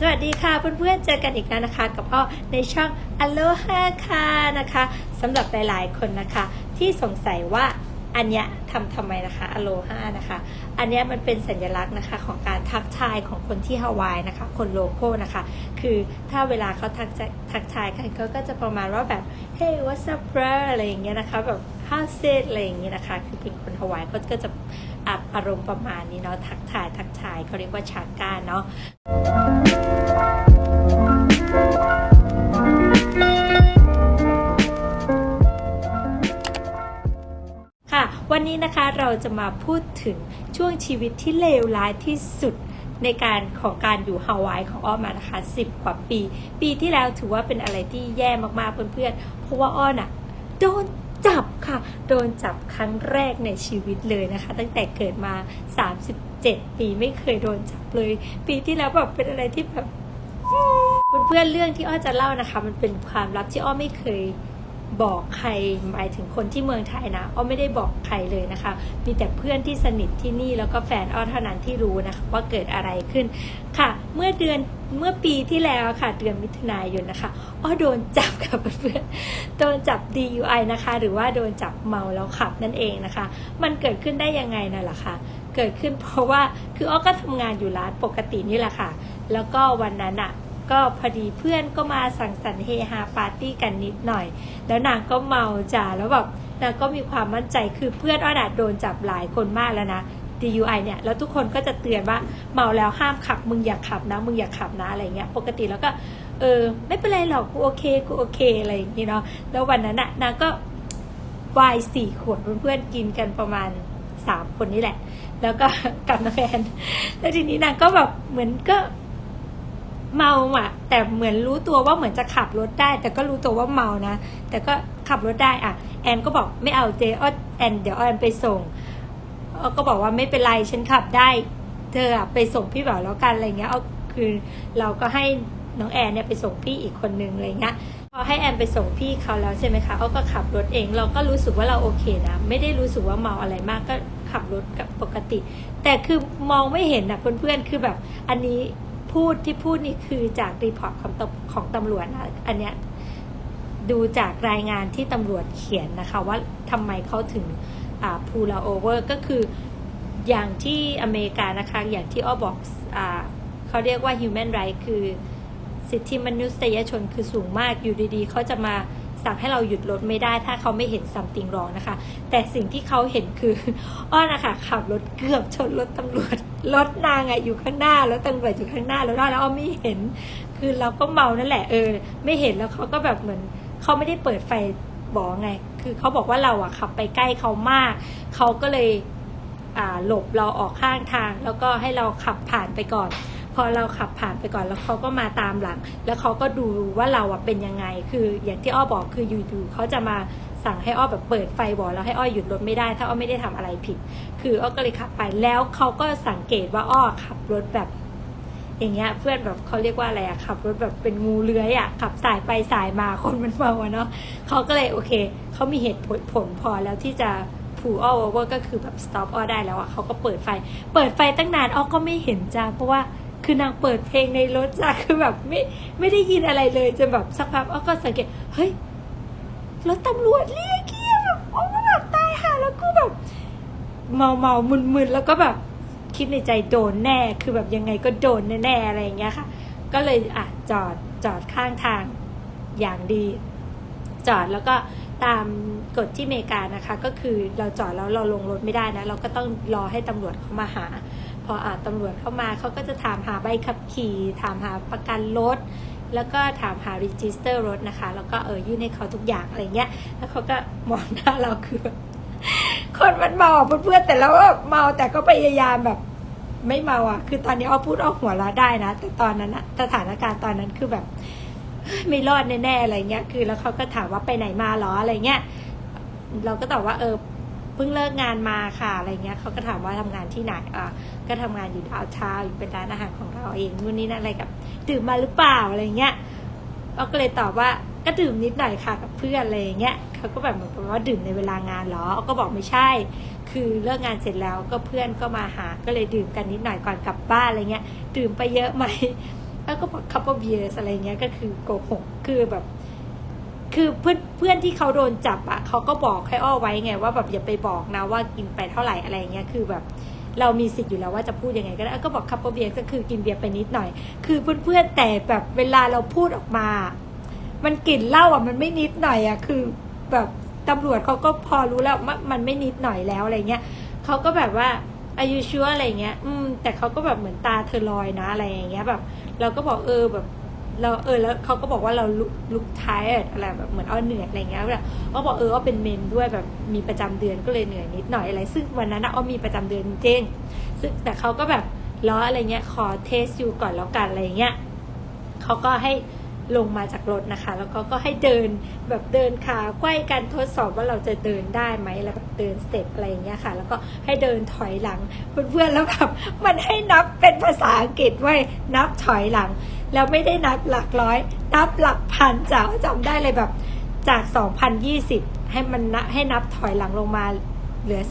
สวัสดีค่ะเพื่อนๆ เจอกันอีกแล้วนะคะ กับอ้อในช่อง Aloha ค่ะนะคะสำหรับหลายๆคนนะคะ ที่สงสัยว่าอันเนี้ยทำทำไมนะคะ Aloha นะคะ อันเนี้ยมันเป็นสัญลักษณ์นะคะของการทักทายของคนที่ฮาวายนะคะ คนโลโก้นะคะ คือถ้าเวลาเขาทักทักทายกันเขาก็จะประมาณว่าแบบ hey what's up bro อะไรอย่างเงี้ยนะคะแบบ how's it อะไรอย่างเงี้ยนะคะ คือเป็นคนฮาวายเขาก็จะอารมณ์ประมาณนี้เนาะทักทายทักทายเขาเรียกว่าชาก้าเนาะ เราจะมาพูดถึงช่วงชีวิตที่เลวร้ายที่สุดในการของการอยู่ฮาวายของอ้อมานะคะ10กว่าปี ปีที่แล้วถือว่าเป็นอะไรที่แย่มากๆเพื่อนๆเพราะว่าอ้อน่ะโดนจับค่ะ โดนจับครั้งแรกในชีวิตเลยนะคะ ตั้งแต่เกิดมา 37 ปีไม่เคยโดนจับเลย ปีที่แล้วแบบเป็นอะไรที่แบบเพื่อนๆเรื่องที่อ้อจะเล่านะคะ มันเป็นความลับที่อ้อไม่เคย บอกใครหมายถึงคนที่เมืองไทยนะอ้อไม่ได้บอกใครเลยนะคะ มีแต่เพื่อนที่สนิทที่นี่แล้วก็แฟนอ้อเท่านั้นที่รู้นะคะว่าเกิดอะไรขึ้นค่ะ เมื่อเดือนเมื่อปีที่แล้วค่ะ เดือนมิถุนายนนะคะอ้อโดนจับค่ะเพื่อนโดนจับ DUI นะคะ หรือว่าโดนจับเมาแล้วขับนั่นเองนะคะ มันเกิดขึ้นได้ยังไงน่ะล่ะคะเกิดขึ้นเพราะว่าคืออ้อก็ทำงานอยู่ร้านปกตินี่แหละค่ะ แล้วก็วันนั้นอะ ก็พอดีเพื่อนก็มาสังสรรค์เฮฮาปาร์ตี้กันนิดหน่อย แล้วนางก็เมาจ่าแล้วแบบนางก็มีความมั่นใจคือเพื่อนอ้อน่ะโดนจับหลายคนมากแล้วนะ DUI เนี่ยแล้วทุกคนก็จะเตือนว่าเมาแล้วห้ามขับมึงอย่าขับนะ มึงอย่าขับนะอะไรเงี้ยปกติแล้วก็เออไม่เป็นไรหรอกกูโอเคกูโอเคอะไรอย่างงี้เนาะแล้ววันนั้นน่ะนางก็วายสี่ขวดเพื่อนๆกินกันประมาณสามคนนี่แหละ แล้วก็กับน้าแฟนแล้วทีนี้นางก็แบบเหมือนก็ เมาอะ แต่เหมือนรู้ตัวว่าเหมือนจะขับรถได้ แต่ก็รู้ตัวว่าเมานะ แต่ก็ขับรถได้อะ แอนก็บอกไม่เอาเจออแอนเดี๋ยวแอนไปส่งอ้อก็บอกว่าไม่เป็นไรฉันขับได้ เธอไปส่งพี่บ่าวแล้วกันอะไรเงี้ยเอาคือเราก็ให้น้องแอนเนี่ยไปส่งพี่อีกคนนึงอะไรเงี้ยพอให้แอนไปส่งพี่เขาแล้วใช่ไหมคะอ้อก็ขับรถเอง เราก็รู้สึกว่าเราโอเคนะ ไม่ได้รู้สึกว่าเมาอะไรมากก็ขับรถกับปกติ แต่คือมองไม่เห็นนะเพื่อนๆคือแบบอันนี้ พูดที่พูดนี่คือจากรีพอร์ตของตำของตำรวจนะอันเนี้ยดูจากรายงานที่ตำรวจเขียนนะคะว่าทำไมเขาถึงพูลาโอเวอร์ก็คืออย่างที่อเมริกานะคะอย่างที่อ้อบอกอาเขาเรียกว่า human right คือสิทธิมนุษยชนคือสูงมากอยู่ดีๆ เขาจะมา สั่งให้เราหยุดรถไม่ได้ ถ้าเขาไม่เห็น something wrong นะคะ แต่สิ่งที่เขาเห็นคือ อ้อนะคะขับรถเกือบชนรถตำรวจรถนางอะอยู่ข้างหน้าแล้วตำรวจอยู่ข้างหน้าแล้วแล้วอ้อไม่เห็น คือเราก็เมานั่นแหละเออ ไม่เห็นแล้วเขาก็แบบเหมือนเขาไม่ได้เปิดไฟบอกไง คือเขาบอกว่าเราอะขับไปใกล้เขามาก เขาก็เลยหลบเราออกข้างทาง แล้วก็ให้เราขับผ่านไปก่อน พอเราขับผ่านไปก่อนแล้วเขาก็มาตามหลัง แล้วเขาก็ดูว่าเราอะเป็นยังไง คืออย่างที่อ้อบอกคืออยู่ๆเขาจะมาสั่งให้อ้อแบบเปิดไฟบอกแล้วให้อ้อหยุดรถไม่ได้ ถ้าอ้อไม่ได้ทำอะไรผิด คืออ้อก็เลยขับไปแล้วเขาก็สังเกตว่าอ้อขับรถแบบ อย่างเงี้ย เพื่อนแบบเขาเรียกว่าอะไรอะขับรถแบบเป็นงูเลื้อยอะขับสายไปสายมาคนมันเมาเนาะเขาก็เลยโอเคเขามีเหตุผลพอแล้วที่จะผูอ้อโอเวอร์ก็คือแบบ stop อ้อได้แล้วอะเขาก็เปิดไฟ เปิดไฟตั้งนานอ้อก็ไม่เห็นจ้าเพราะว่า คือนางเปิดเพลงในรถจ้าคือแบบไม่ไม่ได้ยินอะไรเลยจนแบบสักพักอ้อก็สังเกตเฮ้ยรถตำรวจเรียกเกียแบบอ้อก็แบบตายห่าแล้วก็แบบ เมาเมามึนมึนๆแล้วก็แบบ คิดในใจโดนแน่ คือแบบยังไงก็โดนแน่ๆอะไรอย่างเงี้ยค่ะ ก็เลยอะจอดจอดข้างทางอย่างดี จอดแล้วก็ตามกฎที่อเมริกานะคะ ก็คือเราจอดแล้วเราลงรถไม่ได้นะ เราก็ต้องรอให้ตำรวจเขามาหา พออาตำรวจเข้ามาเขาก็จะถามหาใบขับขี่ ถามหาประกันรถแล้วก็ถามหารีจิสเตอร์รถนะคะ แล้วก็เออยื่นให้เขาทุกอย่างอะไรเงี้ย แล้วเขาก็มองหน้าเราคือคนมันเมาเพื่อนๆแต่เราก็เมาแต่ก็พยายามแบบไม่เมาอะ คือตอนนี้อ้อพูดอ้อหัวเราะได้นะ แต่ตอนนั้นสถานการณ์ตอนนั้นคือแบบ ไม่รอดแน่ๆอะไรเงี้ย คือแล้วเขาก็ถามว่าไปไหนมาหรออะไรเงี้ย เราก็ตอบว่าเออ เพิ่งเลิกงานมาค่ะอะไรเงี้ยเขาก็ถามว่าทำงานที่ไหนอะก็ทำงานอยู่ดาวชาอยู่เป็นร้านอาหารของเราเองนู่นนี่นั่นอะไรกับดื่มมาหรือเปล่าอะไรเงี้ยเราก็เลยตอบว่าก็ดื่มนิดหน่อยค่ะกับเพื่อนอะไรเงี้ยเขาก็แบบเหมือนกับว่าดื่มในเวลางานเหรออ้อก็บอกไม่ใช่ คือเลิกงานเสร็จแล้วก็เพื่อนก็มาหาก็เลยดื่มกันนิดหน่อยก่อนกลับบ้านอะไรเงี้ย ดื่มไปเยอะไหมแล้วก็บอก couple beers อะไรเงี้ยก็คือโกหกคือแบบ คือเพื่อนเพื่อนที่เขาโดนจับอะเขาก็บอกให้อ้อไว้ไงว่าแบบอย่าไปบอกนะว่ากินไปเท่าไหร่อะไรเงี้ยคือแบบเรามีสิทธิ์อยู่แล้วว่าจะพูดยังไงก็ได้ก็บอกคัพเปอร์เบียร์ก็คือกินเบียร์ไปนิดหน่อย คือเพื่อนๆแต่แบบเวลาเราพูดออกมา มันกลิ่นเหล้าอะมันไม่นิดหน่อยอะคือแบบตำรวจเขาก็พอรู้แล้วว่ามันไม่นิดหน่อยแล้วอะไรเงี้ยเขาก็แบบว่าอายุชัวอะไรเงี้ย อืม แต่เขาก็แบบเหมือนตาเธอลอยนะอะไรอย่างเงี้ยแบบ เราก็บอกเออแบบ เราเออแล้วเขาก็บอกว่าเราลุกท้ายอะไรแบบเหมือนอ้อเหนื่อยอะไรเงี้ยแบบอ้อบอกเอออ้อเป็นเมนด้วยแบบมีประจำเดือนก็เลยเหนื่อยนิดหน่อยอะไร ซึ่งวันนั้นนะอ้อมีประจำเดือนจริงซึ่งแต่เขาก็แบบล้ออะไรเงี้ยขอเทสอยู่ก่อนแล้วกันอะไรเงี้ยเขาก็ให้ลงมาจากรถนะคะ แล้วก็ก็ให้เดินแบบเดินขาไขว้กันทดสอบว่าเราจะเดินได้ไหมแล้วแบบเดินสเต็ปอะไรอย่างเงี้ยค่ะ แล้วก็ให้เดินถอยหลังเพื่อนๆแล้วแบบมันให้นับเป็นภาษาอังกฤษไว้นับถอยหลัง แล้วไม่ได้นับหลักร้อย นับหลักพันจ้ะจำได้เลยแบบจาก 2020 ให้มันนับให้นับถอยหลังลงมาเหลือ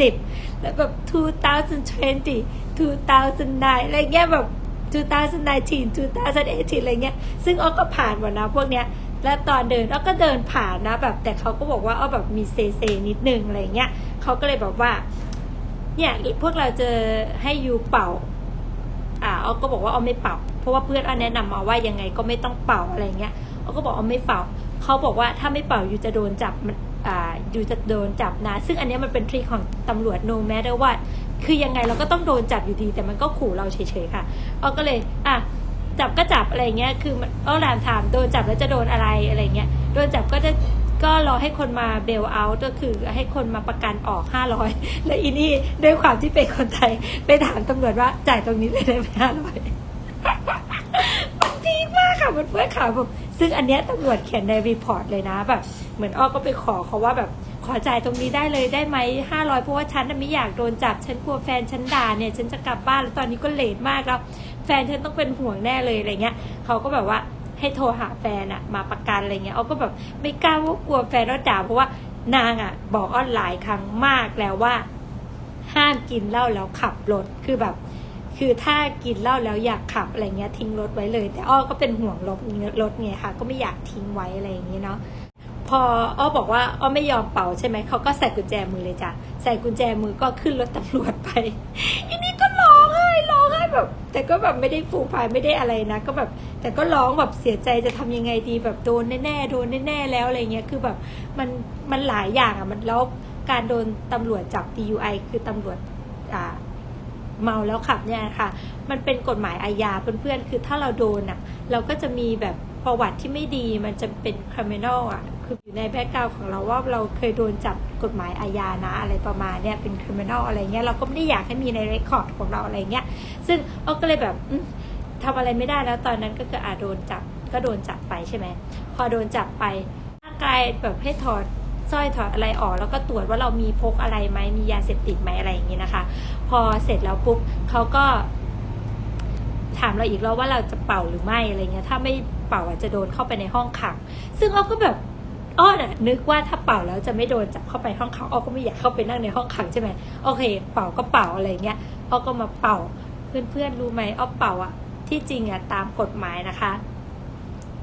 2010 แล้วแบบ 2020 2009อะไรเงี้ยแบบ 2019 2018อะไรเงี้ย ซึ่งอ้อก็ผ่านหมดนะพวกเนี้ย แล้วตอนเดินอ้อก็เดินผ่านนะแบบ แต่เขาก็บอกว่าอ้อแบบมีเซเซนิดนึงอะไรเงี้ยเขาก็เลยบอกว่า เนี่ยพวกเราจะให้ยูเป่า อ่าอ้อก็บอกว่าอ้อไม่เป่า เพราะว่าเพื่อนอแนะนำมาว่ายังไงก็ไม่ต้องเป่าอะไรเงี้ยอ้อก็บอกอ้อไม่เป่า เขาบอกว่าถ้าไม่เป่ายูจะโดนจับอ่ายูจะโดนจับนะ ซึ่งอันนี้มันเป็นทริคของตำรวจ no matter what คือยังไงเราก็ต้องโดนจับอยู่ดี แต่มันก็ขู่เราเฉยๆค่ะอ้อก็เลยอะจับก็จับอะไรเงี้ย คือมันอ้อแลมถามโดนจับแล้วจะโดนอะไรอะไรเงี้ย โดนจับก็จะก็รอให้คนมาเบลเอาท์ก็คือให้คนมาประกันออกห้าร้อยแล้วอีนี่ด้วยความที่เป็นคนไทย ไปถามตำรวจว่าจ่ายตรงนี้เลยได้ไหมห้าร้อย มันพีคมากค่ะมันเพื่อนข่าวแบบซึ่งอันเนี้ยตำรวจเขียนในรีพอร์ตเลยนะแบบ เหมือนอ้อก็ไปขอเขาว่าแบบขอจ่ายตรงนี้ได้เลยได้ไหมห้าร้อยเพราะว่าฉันน่ะไม่อยากโดนจับฉันกลัวแฟนฉันด่าเนี่ย ฉันจะกลับบ้านแล้วตอนนี้ก็เลทมากแล้ว แฟนฉันต้องเป็นห่วงแน่เลยอะไรเงี้ยเขาก็แบบว่าให้โทรหาแฟนอะมาประกันอะไรเงี้ยอ้อก็แบบไม่กล้าว่ากลัวแฟนเราด่าเพราะว่านางอะบอกอ้อหลายครั้งมากแล้วว่า ห้ามกินเหล้าแล้วขับรถคือแบบ คือถ้ากินเหล้าแล้วอยากขับอะไรเงี้ยทิ้งรถไว้เลย แต่อ้อก็เป็นห่วงรถรถไงค่ะ ก็ไม่อยากทิ้งไว้อะไรอย่างเงี้ยเนาะพออ้อบอกว่าอ้อไม่ยอมเป่าใช่ไหมเขาก็ใส่กุญแจมือเลยจ้ะใส่กุญแจมือก็ขึ้นรถตำรวจไปอันนี้ก็ร้องไห้ร้องไห้แบบ แต่ก็แบบไม่ได้ฟูมฟายไม่ได้อะไรนะ ก็แบบ แต่ก็ร้องแบบเสียใจจะทำยังไงดีแบบโดนแน่ๆโดนแน่ๆแล้วอะไรเงี้ยคือแบบมันมันหลายอย่างอะมันแล้วการโดนตำรวจจับ DUI คือตำรวจอ่า เมาแล้วขับเนี่ยค่ะ มันเป็นกฎหมายอาญาเพื่อนๆ คือถ้าเราโดนอะ เราก็จะมีแบบประวัติที่ไม่ดีมันจะเป็น criminal อะ คืออยู่ในแบ็กกราวของเราว่าเราเคยโดนจับกฎหมายอาญานะอะไรประมาณเนี่ยเป็น criminal อะไรเงี้ยเราก็ไม่ได้อยากให้มีในเรคคอร์ดของเราอะไรเงี้ย ซึ่งอ้อก็เลยแบบอืมทำอะไรไม่ได้แล้วตอนนั้นก็คืออาโดนจับก็โดนจับไปใช่ไหมพอโดนจับไปร่างกายแบบให้ถอด สร้อยถอดอะไรออก แล้วก็ตรวจว่าเรามีพกอะไรไหมมียาเสพติดไหมอะไรอย่างงี้นะคะ พอเสร็จแล้วปุ๊บเขาก็ถามเราอีกแล้วว่าเราจะเป่าหรือไม่อะไรเงี้ย ถ้าไม่เป่าอาจจะโดนเข้าไปในห้องขัง ซึ่งอ้อก็แบบอ้อน่ะนึกว่าถ้าเป่าแล้วจะไม่โดนจับเข้าไปห้องขังอ้อก็ไม่อยากเข้าไปนั่งในห้องขังใช่ไหมโอเค เป่าก็เป่าอะไรเงี้ยอ้อก็มาเป่าเพื่อนๆรู้ไหมอ้อเป่าอะที่จริงอะตามกฎหมายนะคะ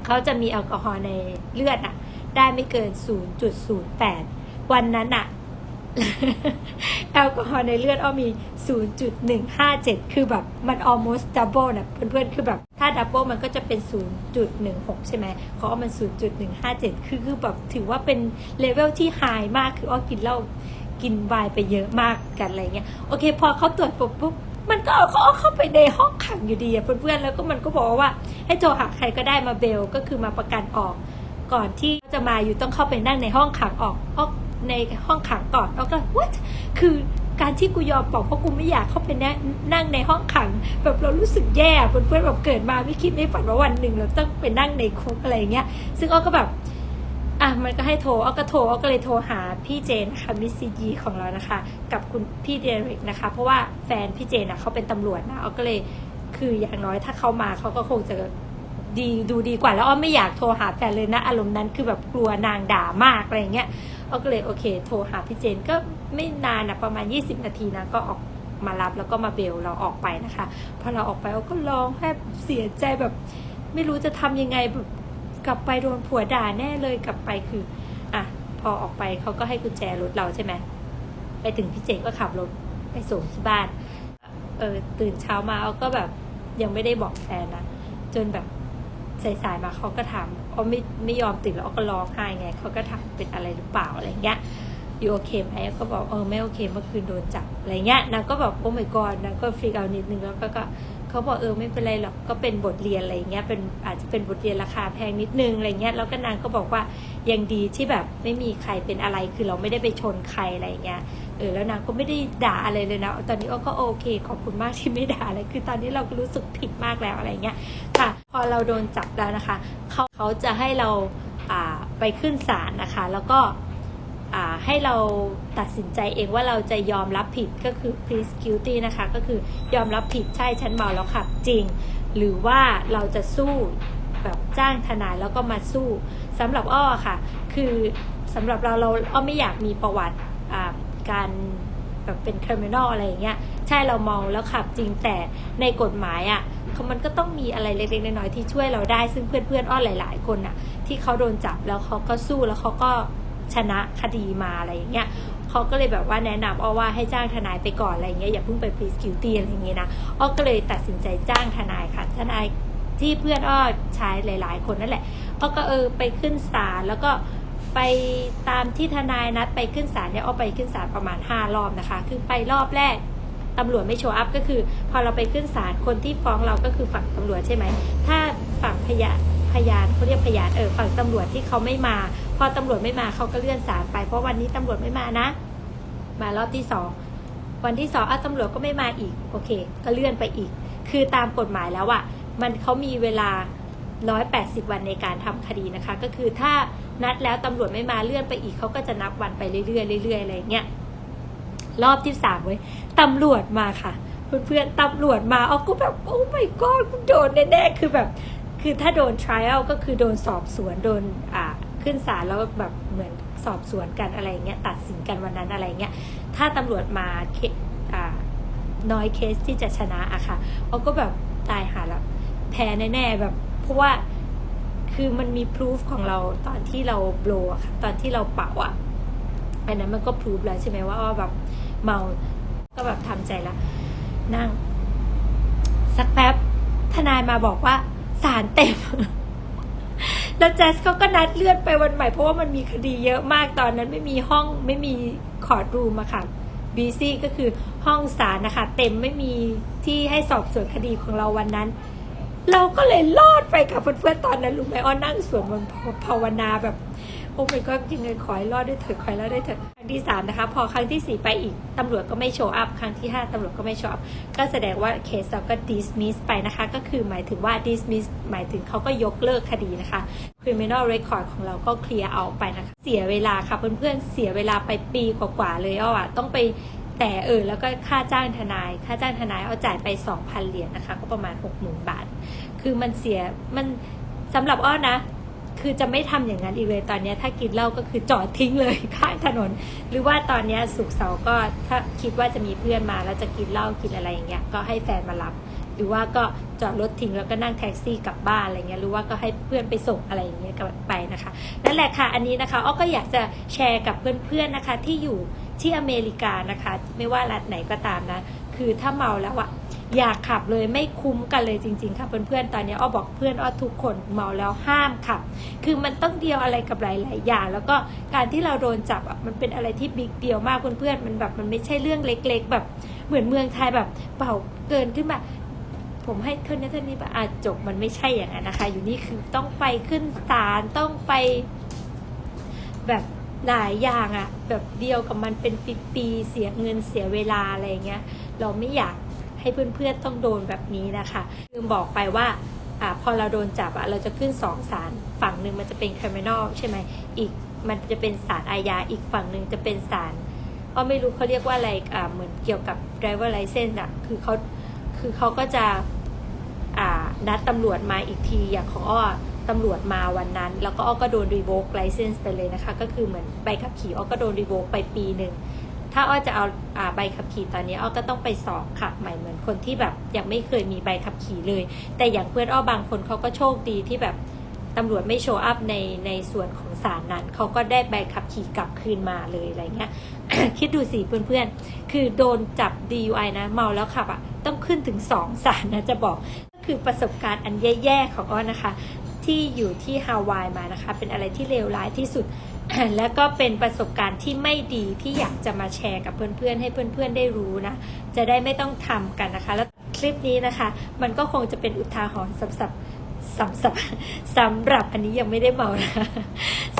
เขาจะมีแอลกอฮอล์ในเลือดอะ ได้ไม่เกิน 0.08 วันนั้นอะแอลกอฮอล์ในเลือดอ้อมี 0.157 คือแบบมัน almost double นะเพื่อนๆ คือแบบ ถ้า double มันก็จะเป็น 0.16 ใช่ไหมของอ้อมัน 0.157 คือคือแบบถือว่าเป็นเลเวลที่ high มาก คืออ้อกินเหล้ากินวน์ไปเยอะมากกันอะไรเงี้ย โอเค พอเขาตรวจปุ๊บปุ๊บมันก็เอาเขาเอาเข้าไปในห้องขังอยู่ดีอะเพื่อนๆ แล้วก็มันก็บอกว่าให้โทรหาใครก็ได้มาเบล ก็คือมาประกันออก ก่อนที่จะมาอยู่ต้องเข้าไปนั่งในห้องขังออกออกในห้องขังก่อนแล้วก็ what คือการที่กูยอมบอกเพราะกูไม่อยากเข้าไปนั่งนั่งในห้องขัง แบบเรารู้สึกแย่เพื่อนๆแบบเกิดมาไม่คิดไม่ฝันว่าวันหนึ่งเราต้องไปนั่งในคุกอะไรเงี้ย ซึ่งอ้อก็แบบอะมันก็ให้โทรอ้อก็โทรอ้อก็เลยโทรหาพี่เจนนะคะมิสซีจีของเรานะคะ กับคุณพี่เดริกนะคะ เพราะว่าแฟนพี่เจนอะเขาเป็นตำรวจนะอ้อก็เลยคืออย่างน้อยถ้าเขามาเขาก็คงจะ ดีดูดีกว่าแล้วอ้อไม่อยากโทรหาแฟนเลยนะ อารมณ์นั้นคือแบบกลัวนางด่ามากอะไรเงี้ยอ้อก็เลยโอเค โทรหาพี่เจนก็ไม่นานนะประมาณ 20 นาทีนะก็ออกมารับแล้วก็มาเบลเราออกไปนะคะพอเราออกไปเราก็ร้องแทบเสียใจแบบ ไม่รู้จะทำยังไงแบบกลับไปโดนผัวด่าแน่เลยกลับไปคืออะพอออกไปเขาก็ให้กุญแจรถเราใช่ไหมไปถึงพี่เจนก็ขับรถไปส่งที่บ้านเออตื่นเช้ามาเอาก็แบบยังไม่ได้บอกแฟนนะจนแบบ สายๆมาเขาก็ถามเขาไม่ไม่ยอมตื่นแล้วเขาก็ร้องไห้ไงเขาก็ถามเป็นอะไรหรือเปล่าอะไรเงี้ยอยู่โอเคไหมก็บอกเออไม่โอเคเมื่อคืนโดนจับอะไรเงี้ยนางก็แบบโอ้ my god นางก็ฟรีเอานิดนึงแล้วก็ก็เขาบอกเออไม่เป็นไรหรอกก็เป็นบทเรียนอะไรเงี้ยเป็นอาจจะเป็นบทเรียนราคาแพงนิดนึงอะไรเงี้ยแล้วก็นางก็บอกว่ายังดีที่แบบไม่มีใครเป็นอะไรคือเราไม่ได้ไปชนใครอะไรเงี้ย ออแล้วนางก็ไม่ได้ด่าอะไรเลยนะ ตอนนี้อ้อก็โอเค ขอบคุณมากที่ไม่ด่าเลยคือตอนนี้เราก็รู้สึกผิดมากแล้วอะไรเงี้ย ค่ะ พอเราโดนจับแล้วนะคะ เขาเขาจะให้เราอ่าไปขึ้นศาลนะคะ แล้วก็อ่าให้เราตัดสินใจเองว่าเราจะยอมรับผิดก็คือ plead guilty นะคะ ก็คือยอมรับผิดใช่ฉันเมาแล้วขับจริง หรือว่าเราจะสู้แบบจ้างทนายแล้วก็มาสู้สำหรับอ้อค่ะ คือสำหรับเราเราอ้อไม่อยากมีประวัติ การแบบเป็นคริมินอลอะไรอย่างเงี้ยใช่เราเมาแล้วขับจริงแต่ในกฎหมายอะ่ะเขามันก็ต้องมีอะไรเล็กๆน้อยๆที่ช่วยเราได้ซึ่งเพื่อนๆอ้อหลาย ๆ คนอะ ที่เขาโดนจับแล้วเขาก็สู้แล้วเขาก็ชนะคดีมาอะไรอย่างเงี้ยเขาก็เลยแบบว่าแนะนำอ้อว่าให้จ้างทนายไปก่อนอะไรอย่างเงี้ยอย่าเพิ่งไป plead guilty อะไรอย่างเงี้ยนะอ้อก็เลยตัดสินใจจ้างทนายค่ะทนายที่เพื่อนอ้อใช้หลาย ๆ คนนั่นแหละอ้อก็เออไปขึ้นศาลแล้วก็ ไปตามที่ทนายนัดไปขึ้นศาลเนี่ยเอาไปขึ้นศาลประมาณ 5 รอบนะคะ คือไปรอบแรกตำรวจไม่โชว์อัพก็คือ พอเราไปขึ้นศาลคนที่ฟ้องเราก็คือฝั่งตำรวจใช่ไหม ถ้าฝั่งพยานพยานเขาเรียกพยานเออฝั่งตำรวจที่เขาไม่มา พอตำรวจไม่มาเขาก็เลื่อนศาลไปเพราะวันนี้ตำรวจไม่มานะ มารอบที่สองวันที่สองอะตำรวจก็ไม่มาอีก โอเค ก็เลื่อนไปอีก คือตามกฎหมายแล้วอะมันเขามีเวลา 180 วันในการทำคดีนะคะ ก็คือถ้านัดแล้วตำรวจไม่มาเลื่อนไปอีกเขาก็จะนับวันไปเรื่อยๆเรื่อยๆอะไรเงี้ยรอบที่สามเว้ยตำรวจมาค่ะเพื่อนๆตำรวจมาเอาก็แบบโอ้ my god กูโดนแน่ๆคือแบบ คือถ้าโดน trial ก็คือโดนสอบสวนโดนอ่าขึ้นศาลแล้วแบบเหมือนสอบสวนกันอะไรเงี้ยตัดสินกันวันนั้นอะไรเงี้ยถ้าตำรวจมาเคอ่าน้อยเคสที่จะชนะอะค่ะเขาก็แบบตายหาแล้วแพ้แน่ๆแบบ เพราะว่าคือมันมีพิสูจของเราตอนที่เราโบลค่ะ ตอนที่เราเป่าอะอันนั้นมันก็พิสูจแล้วใช่ไหมว่าว่าแบบเมาก็แบบทำใจแล้วนั่ง สักแป๊บทนายมาบอกว่าสารเต็ม แล้วแจสเขาก็นัดเลื่อนไปวันใหม่เพราะว่ามันมีคดีเยอะมากตอนนั้นไม่มีห้องไม่มีคอร์ดรูมอะค่ะบีซี่ก็คือห้องศาลนะคะ เต็มไม่มีที่ให้สอบสวนคดีของเราวันนั้น เราก็เลยรอดไปกับเพื่อนๆตอนนั้นรู้ไหมอ้อนั่งสวดมนต์ภาวนาแบบ โอ้ยก็จริงเลยขอให้รอดด้วยเถิดขอให้รอดด้วยเถิดครั้งที่สามนะคะ พอครั้งที่สี่ไปอีกตำรวจก็ไม่โชว์อัพครั้งที่ห้าตำรวจก็ไม่โชว์อัพก็แสดงว่าเคสเราก็ dismiss ไปนะคะ ก็คือหมายถึงว่า dismiss หมายถึงเขาก็ยกเลิกคดีนะคะ criminal record ของเราก็เคลียร์เอาไปนะคะ เสียเวลาค่ะเพื่อนๆเสียเวลาไปปีกว่าๆเลยอ้ออะต้องไป แต่เออแล้วก็ค่าจ้างทนาย ค่าจ้างทนายเอาจ่ายไป 2,000 เหรียญนะคะ ก็ประมาณ 60,000 บาท คือมันเสียมันสำหรับอ้อนะ คือจะไม่ทำอย่างนั้นอีกเลยตอนนี้ถ้ากินเหล้าก็คือจอดทิ้งเลยข้างถนน หรือว่าตอนนี้สุกเสาร์ก็ถ้าคิดว่าจะมีเพื่อนมาแล้วจะกินเหล้ากินอะไรอย่างเงี้ยก็ให้แฟนมารับหรือว่าก็จอดรถทิ้งแล้วก็นั่งแท็กซี่กลับบ้านอะไรเงี้ยหรือว่าก็ให้เพื่อนไปส่งอะไรอย่างเงี้ยกลับไปนะคะนั่นแหละค่ะอันนี้นะคะอ้อก็อยากจะแชร์กับเพื่อนๆนะคะที่อยู่ ที่อเมริกานะคะ ไม่ว่ารัฐไหนก็ตามนะ คือถ้าเมาแล้วอะอยากขับเลยไม่คุ้มกันเลยจริง ๆ ค่ะเพื่อนๆ ตอนนี้อ้อบอกเพื่อนอ้อทุกคนเมาแล้วห้ามขับ คือมันต้องเดียวอะไรกับหลายๆอย่าง แล้วก็การที่เราโดนจับอะมันเป็นอะไรที่บิ๊กเดียวมากเพื่อนๆ มันแบบมันไม่ใช่เรื่องเล็ก ๆ แบบเหมือนเมืองไทยแบบเป่าเกินขึ้นมาผมให้เท่านี้เท่านี้แบบอาจบมันไม่ใช่อย่างนั้นนะคะ อยู่นี่คือต้องไปขึ้นศาลต้องไปแบบ หลายอย่างอะแบบเดียวกับมันเป็นปีๆเสียเงินเสียเวลาอะไรเงี้ยเราไม่อยากให้เพื่อนๆต้องโดนแบบนี้นะคะลืมบอกไปว่าอพอเราโดนจับอะเราจะขึ้นสองศาลฝั่งหนึ่งมันจะเป็น criminal ใช่ไหมอีกมันจะเป็นศาลอาญาอีกฝั่งหนึ่งจะเป็นศาลก็ไม่รู้เขาเรียกว่าอะไรอ่าเหมือนเกี่ยวกับ driver license อะคือเขาคือเขาก็จะอ่านัดตำรวจมาอีกทีอย่างของอ้อ ตำรวจมาวันนั้น แล้วก็อ้อก็โดน revoke license ไปเลยนะคะ ก็คือเหมือนใบขับขี่อ้อก็โดน revoke ไปปีหนึ่ง ถ้าอ้อจะเอาอาใบขับขี่ตอนนี้อ้อก็ต้องไปสอบขับใหม่เหมือนคนที่แบบยังไม่เคยมีใบขับขี่เลย แต่อย่างเพื่อนอ้อบางคนเขาก็โชคดีที่แบบตำรวจไม่โชว์อัพในในส่วนของศาลนั้นเขาก็ได้ใบขับขี่กลับคืนมาเลยอะไรเงี้ย คิดดูสิเพื่อนๆ คือโดนจับ DUI นะ เมาแล้วขับอะ ต้องขึ้นถึงสองศาลนะจะบอก คือประสบการณ์อันแย่ๆของอ้อนะคะ ที่อยู่ที่ฮาวายมานะคะ เป็นอะไรที่เลวร้ายที่สุด และก็เป็นประสบการณ์ที่ไม่ดีที่อยากจะมาแชร์กับเพื่อนๆ ให้เพื่อนๆ ได้รู้นะ จะได้ไม่ต้องทำกันนะคะ แล้วคลิปนี้นะคะ มันก็คงจะเป็นอุทาหรณ์สำหรับสำหรับสำหรับอันนี้ยังไม่ได้เมานะ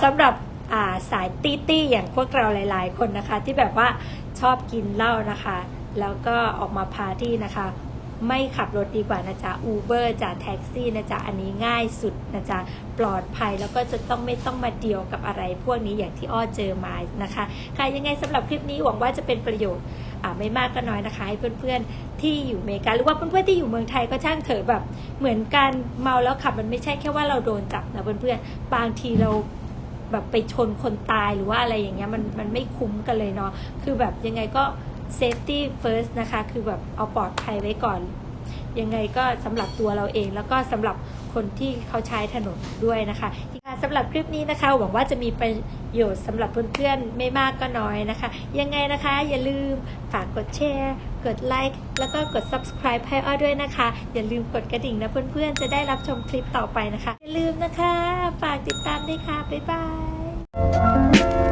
สำหรับาสายตี้ตี้อย่างพวกเราหลาย ๆ คนนะคะ ที่แบบว่าชอบกินเหล้านะคะ แล้วก็ออกมาพาร์ตี้นะคะ ไม่ขับรถดีกว่านะจ๊ะ Uber จ้ะแท็กซี่นะจ๊ะอันนี้ง่ายสุดนะจ๊ะปลอดภัยแล้วก็จะต้องไม่ต้องมาเดียวกับอะไรพวกนี้อย่างที่อ้อเจอมานะคะใค่ะยังไงสำหรับคลิปนี้หวังว่าจะเป็นประโยชน์อ่าไม่มากก็น้อยนะคะให้เพื่อนๆที่อยู่อเมริกาหรือว่าเพื่อนๆที่อยู่เมืองไทยก็ช่างเถอะแบบเหมือนการเมาแล้วขับมันไม่ใช่แค่ว่าเราโดนจับนะเพื่อนๆบางทีเราแบบไปชนคนตายหรือว่าอะไรอย่างเงี้ยมันมันไม่คุ้มกันเลยเนาะคือแบบยังไงก็ safety first นะคะ คือแบบเอาปลอดภัยไว้ก่อน ยังไงก็สำหรับตัวเราเอง แล้วก็สำหรับคนที่เขาใช้ถนนด้วยนะคะค่ะสำหรับคลิปนี้นะคะ หวังว่าจะมีประโยชน์สำหรับเพื่อนๆไม่มากก็น้อยนะคะ ยังไงนะคะ อย่าลืมฝากกดแชร์ กดไลค์แล้วก็กด subscribe ให้อ้อด้วยนะคะ อย่าลืมกดกระดิ่งนะเพื่อนๆ จะได้รับชมคลิปต่อไปนะคะ อย่าลืมนะคะ ฝากติดตามด้วยค่ะ บ๊ายบาย